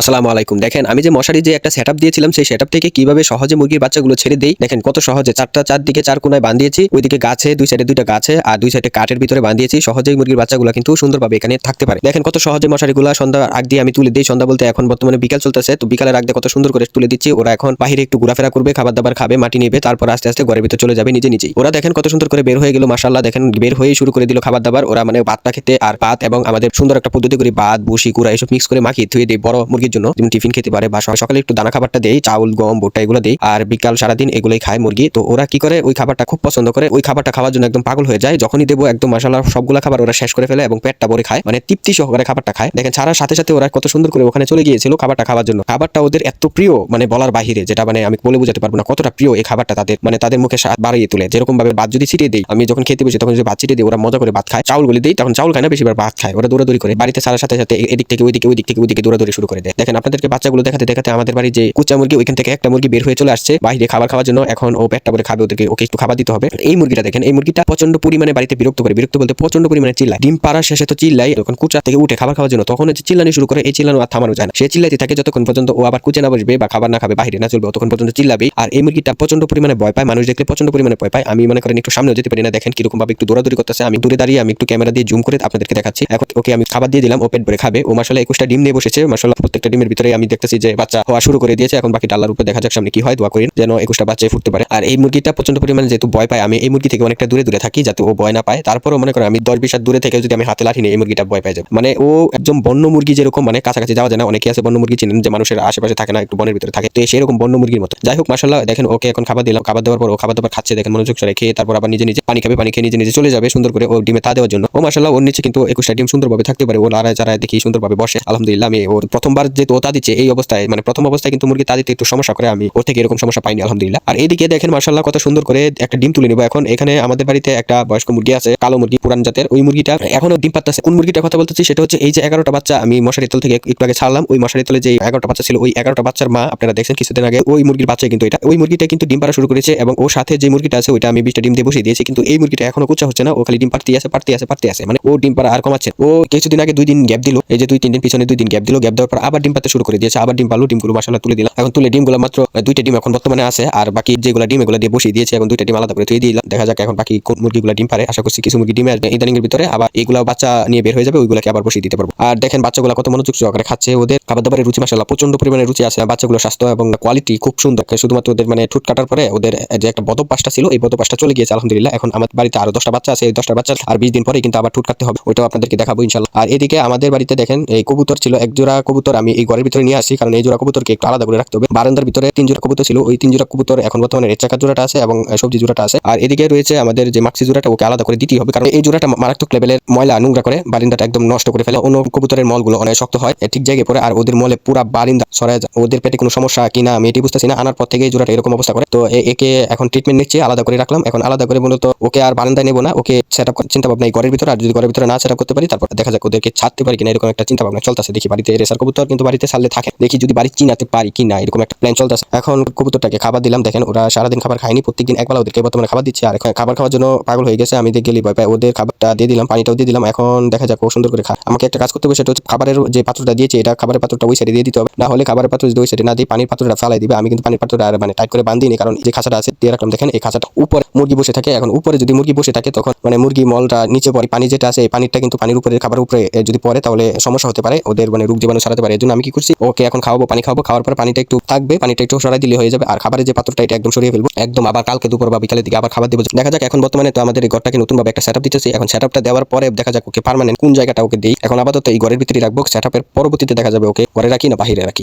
আসসালামু আলাইকুম। দেখেন, আমি যে মশারি যে একটা সেটআপ দিয়েছিলাম, সেই সেটআপ থেকে কীভাবে সহজে মুরগির বাচ্চাগুলো ছেড়ে দেই? দেখেন, কত সহজে চারটা চারদিকে চার কোনায় বাঁধিয়েছি, ওইদিকে গাছে, দুই সাইডে দুইটা গাছে, আর দুই সাইডে কাঠের ভিতরে বাঁধিয়েছি, সহজেই মুরগির বাচ্চাগুলো কিন্তু সুন্দরভাবে এখানে থাকতে পারে। দেখেন, কত সহজে মশারিগুলো সন্ধ্যা আগ দিয়ে আমি তুলে দিই। সন্ধ্যা বলতে এখন বর্তমানে বিকাল চলতেছে, তো বিকালের আগ দিয়ে কত সুন্দর করে তুলে দিচ্ছি। ওরা এখন বাইরে একটু ঘোরাফেরা করবে খাবার দাবার খাবে, মাটি নেবে, তারপর আস্তে আস্তে ঘরের ভিতরে চলে যাবে নিজে নিজেই। ওরা দেখেন, কত সুন্দর করে বের হয়ে গেল মাসাল্লাহ দেখেন, বের হয়েই শুরু করে দিল খাবার দাবার ওরা মানে ভাতটা খেতে আর ভাত এবং আমাদের সুন্দর একটা পদ্ধতি করে ভাত বুসি কুড়া, এসব মিক্স করে মাখিয়ে ধুয়ে দিই বড় মুরগির জন্য যেমন টিফিন খেতে পারে বা সকালে একটু দানা খাবারটা দেই, চাউল, গম, ভুট্টা এগুলো দেই, আর বিকাল সারাদিন এগুলোই খায় মুরগি। তো ওরা কি করে? ওই খাবারটা খুব পছন্দ করে। ওই খাবারটা খাওয়ার জন্য একদম পাগল হয়ে যায়। যখনই দেবো একদম মশালা সবগুলা খাবার ওরা শেষ করে ফেলে এবং পেটটা ভরে খায়। মানে তৃপ্তি সহকারে খাবারটা খায়। দেখেন, ছাড়ার সাথে সাথে ওরা কত সুন্দর করে ওখানে চলে গিয়েছিল খাবারটা খাওয়ার জন্য। খাবারটা ওদের এত প্রিয় মানে বলার বাহিরে, যেটা মানে আমি বলে বোঝাতে পারব না কতটা প্রিয় এই খাবারটা তাদের মানে তাদের মুখে স্বাদ বাড়িয়ে তোলে। যেরকম ভাবে ভাত যদি ছিটিয়ে দিই, আমি যখন খেতে বসি তখন যদি ভাত ছিটিয়ে দিই, ওরা মজা করে ভাত খায়। চাউল গুলি দিই, তখন চাউল খায় না, বেশিরভাগ ভাত খায়। ওরা দৌড়াদৌড়ি করে। বাড়িতে ছাড়ার সাথে সাথে এদিক থেকে ওইদিকে, ওইদিক থেকে ওইদিকে দৌড়াদৌড়ি শুরু করে দেয়। দেখেন, আপনাদেরকে বাচ্চাগুলো দেখাতে দেখাতে আমাদের বাড়ি যে কুচা মুরগি, ওইখান থেকে একটা মুরগি বের হয়ে চলে আসছে। বাইরে খাবার খাওয়ার জন্য এখন ও পেটটা ভরে খাবে, ওদেরকে ওকে একটু খাবার দিতে হবে। এই মুরগিটা দেখেন, এই মুরগিটা প্রচণ্ড পরিমাণে বাড়িতে বিরক্ত করে, বিরক্ত বলতে প্রচণ্ড পরিমাণে চিল্লায়। ডিম পাড়ার শেষে তো চিল্লাই যখন কুচা থেকে উঠে খাবার খাওয়ার জন্য তখন হচ্ছে চিল্লানি শুরু করে, এই চিল্লানো আর থামানো যায় না। সে চিল্লাইতে থাকে যতক্ষণ পর্যন্ত ও আবার কুচে না বসবে বা খাবার না খাবে, বাইরে না চলবে, ততক্ষণ পর্যন্ত চিল্লাবে। আর এই মুরগিটা প্রচণ্ড পরিমাণে ভয় পায়, মানুষ দেখলে প্রচণ্ড পরিমাণে ভয় পায়। আমি মনে করেন একটু সামনে যেতে পারি না। দেখেন কীরকম ভাবে একটু দৌড়াদৌড়ি করতেছে। আমি দূরে দাঁড়িয়ে, আমি একটু ক্যামেরা দিয়ে জুম করে আপনাদেরকে দেখাচ্ছি। এখন ওকে আমি খাবার দিয়ে দিলাম, ও পেট ভরে খাবে। ও মাসালা একুশটা ডিম নিয়ে বসেছে মাসালা প্রত্যেকটা ডিমের ভিতরে আমি দেখতেছি যে বাচ্চা হওয়া শুরু করে দিয়েছে। এখন বাকি ডালার উপরে দেখা যাক, সামনে কি হয়। দোয়া করি যেন একুশটা বাচ্চায় ফুটতে পারে। আর এই মুরগিটা প্রচণ্ড পরিমাণে যেহেতু ভয় পায়, আমি এই মুরগি থেকে অনেকটা দূরে দূরে থাকি যাতে ও ভয় না পায়। তারপরও মনে করেন আমি দশ বিশ দূরে থেকে যদি আমি হাতে লাঠি নিই এই মুরগিটা ভয় পাই যাবে। মানে ও একজন বন্য মুরগি যেরকম মানে কাছাকাছি যাওয়া যায় না। অনেকে আছে বন্য মুরগি চিনেন যে মানুষের আশেপাশে থাকে না, একটু বনের ভিতরে থাকে। তো সেরকম বন্য মুরগির মতো। যাই হোক মাসাল্লাহ দেখেন ওকে এখন খাবার দিলাম। খাবার দেওয়ার পর ও খাবার দাবার খাচ্ছে। দেখেন মনোযোগ সরে খেয়ে তারপর আবার নিজে নিজে পানি খাবে, পানি খেয়ে নিজে নিজে চলে যাবে সুন্দর করে ও ডিমে তা দেওয়ার জন্য। ও মাসাল্লাহ ওর নিচে কিন্তু একুশটা ডিম সুন্দরভাবে থাকতে পারে। ও লড়াই চারায় দেখি সুন্দরভাবে বসে। আলহামদুলিল্লাহ, আমি ওর প্রথমবার যেহেতু ও দিচ্ছে, এই অবস্থায় মানে প্রথম অবস্থায় কিন্তু মুরগি তা দিতে একটু সমস্যা করে, আমি ওর থেকে এরকম সমস্যা পাইনি, আলহামদুলিল্লাহ। আর এইদিকে দেখেন মার্শাল্লাহ কত সুন্দর করে একটা ডিম তুলে নিব এখন। এখানে আমাদের বাড়িতে একটা বয়স্ক মুরগি আছে, কালো মুরগি, পুরান জাতের। ওই মুরগিটা, এখনও ডিম পাত্তাছে কোন মুরগিটা কথা বলতেছি, সেটা হচ্ছে এই যে এগারোটা বাচ্চা, আমি মশারি তল থেকে একটু আগে ছাড়লাম। ওই মশারি তলে যে এগারোটা বাচ্চা ছিল, ওই এগারোটা বাচ্চার মা, আপনারা দেখছেন, কিছুদিন আগে ওই মুরগির বাচ্চা কিন্তু এটা। ওই মুরগিটা কিন্তু ডিম পাড়া শুরু করেছে এবং ওর সাথে যে মুরগিটা আছে, ওইটা আমি বিশটা ডিম দিয়ে বসিয়ে দিয়েছি। কিন্তু এই মুরগিটা এখনও কুচা হচ্ছে না ও খালি ডিম পাড়তে আছে পাড়তে আছে পাড়তে আছে। মানে ও ডিম পাড়া আর কমাচ্ছে ও কিছুদিন আগে দুই দিন গ্যাপ দিল। এই যে দুই, তিন দিন পিছনে দুই দিন গ্যাপ দিল। গ্যাপ দেওয়ার পর আবার ডিম পাতে শুরু করে দিয়েছে। আবার ডিম পারল ডিমগুলো মাসালা তুলে দিলাম। এখন তুলে ডিমগুলো মাত্র দুইটা ডিম এখন বর্তমানে আছে। আর বাকি যেগুলো ডিম এগুলো দিয়ে বসিয়ে দিয়েছে, এখন দুইটা ডিম আলাদা করে ধুয়ে দিলাম। দেখা যাক এখন বাকি কোন মুরগিগুলো ডিম পারে আশা করছি কিছু মুরগি ডিমে আসবে ইদানিং এর ভিতরে। আবার এইগুলো বাচ্চা নিয়ে বের হয়ে যাবে, ওইগুলোকে আবার বসিয়ে দিতে পারব। আর দেখেন বাচ্চাগুলো কত মনোযোগ সহকারে খাচ্ছে। ওদের খাবার দাবারের রুচি মাসাল্লাহ প্রচণ্ড পরিমাণে রুচি আছে। বাচ্চাগুলো স্বাস্থ্য এবং কোয়ালিটি খুব সুন্দর। শুধুমাত্র ওদের মানে ঠুট কাটার পরে ওদের যে একটা বদপাসটা ছিল, এই বদপাসটা চলে গিয়েছে, আলহামদুলিল্লাহ। এখন আমার বাড়িতে আরও দশটা বাচ্চা আছে। এই দশটা বাচ্চা আর বিশ দিন পরে কিন্তু আবার ঠুট কাটতে হবে। ওইটাও আপনাদেরকে দেখাবো ইনশাল্লাহ আর এদিকে আমাদের বাড়িতে দেখেন, এই কবুতর ছিল এক জোড়া কবুতর। আমি এই ঘরের ভিতরে নিয়ে আসি, কারণ এই জোড়া কবুতরকে একটু আলাদা করে রাখতে হবে। বারান্দার ভিতরে তিন জোড়া কবুতর ছিল, ওই তিন জোড়া কবুতর এখন বর্তমানে রেড চাকা জোড়াটা আছে এবং সবজি জোড়াটা আছে। আর এদিকে রয়েছে আমাদের যে মাক্সি জোড়াটা, ওকে আলাদা করে দিতেই হবে, কারণ এই জোড়াটা মারাত্মক লেভেলের ময়লা, নোংরা করে বারিন্দাটা একদম নষ্ট করে ফেলে। অন্য কবুতরের মলগুলো অনেক শক্ত হয় ঠিক জায়গায় পরে আর ওদের মলে পুরা বারিন্দা সরাই যায়। ওদের পেটে কোনো সমস্যা কিনা, আমি এটি বুঝতেছি না। আনার পর থেকে এই জোড়াটা এরকম অবস্থা করে। তো একে এখন ট্রিটমেন্ট নিচ্ছে, আলাদা করে রাখলাম। এখন আলাদা করে মূলত ওকে আর বারান্দায় নেব না। ওকে সেট আপ চিন্তা ভাবনা এই ঘরের ভিতরে, আর যদি ঘরের ভিতরে না সেট করতে পারি, তারপর দেখা যাক ওদেরকে ছাড়তে পারি কিনা, এরকম একটা চিন্তা ভাবনা চলতেছে। দেখি বাড়িতে রেসার কবুতর কিন্তু বাড়িতে ছাড়লে থাকে। দেখি যদি বাড়ি চিনাতে পারি কি না, এরকম একটা প্ল্যান চলতেছে। এখন কবুতরটাকে খাবার দিলাম, দেখেন ওরা সারাদিন খাবার খায়নি, প্রত্যেকদিন একবেলা ওদেরকে বর্তমানে খাবার দিচ্ছে। আর খাবার খাওয়ার জন্য পাগল হয়ে গেছে, আমি গেলি পাই ওদের খাবারটা দিয়ে দিলাম, পানিটাও দিয়ে দিলাম, এখন দেখা যাক ও সুন্দর করে খা আমাকে একটা কাজ করতে হবে, সেটা হচ্ছে খাবারের যে পাত্রটা দিয়েছে, এটা খাবারের পাত্রটা ওই সাইডে দিয়ে দিতে হবে। না হলে খাবারের পাত্র যদি ওই সাইডে না দিই, পানির পাত্রটা ফেলাই দিবে। আমি কিন্তু পানির পাত্রটা মানে টাইট করে বান্ধিনি কারণ যে খাঁচাটা আছে, দিয়ে রাখলাম। দেখেন এই খাঁচাটা উপরে মুরগি বসে থাকে। এখন উপরে যদি মুরগি বসে থাকে, তখন মানে মুরগি মলটা নিচে পড়ে, পানি যেটা আছে পানিটা কিন্তু পানির উপরে, খাবার উপরে যদি পড়ে, তাহলে সমস্যা হতে পারে। ওদের মানে রোগ জীবাণু সারাতে পারে। এই জন্য আমি কি করছি, ওকে এখন খাওয়াবো, পানি খাওয়াবো। খাওয়ার পর পানিটা একটু থাকবে, পানিটা একটু সরাই দিলে হয়ে যাবে। আর খাবারের যে পাত্রটা, এটা একদম সরিয়ে ফেলব। একদম আবার কালকে দুপুর বা বিকালের দিকে আবার খাবার দেবো। দেখা যাক, এখন বর্তমানে তো আমাদের ঘরটাকে নতুন ভাবে একটা সেটআপ দিতেছি। এখন সেটআপটা দেওয়ার পরে দেখা যাক ওকে পারমানেন্ট কোন জায়গাটা ওকে দিই। এখন আপাতত এই ঘরের ভিতরে রাখব। সেটআপের পরবর্তীতে দেখা যাবে ওকে ঘরে রাখি না, বাহিরে রাখি।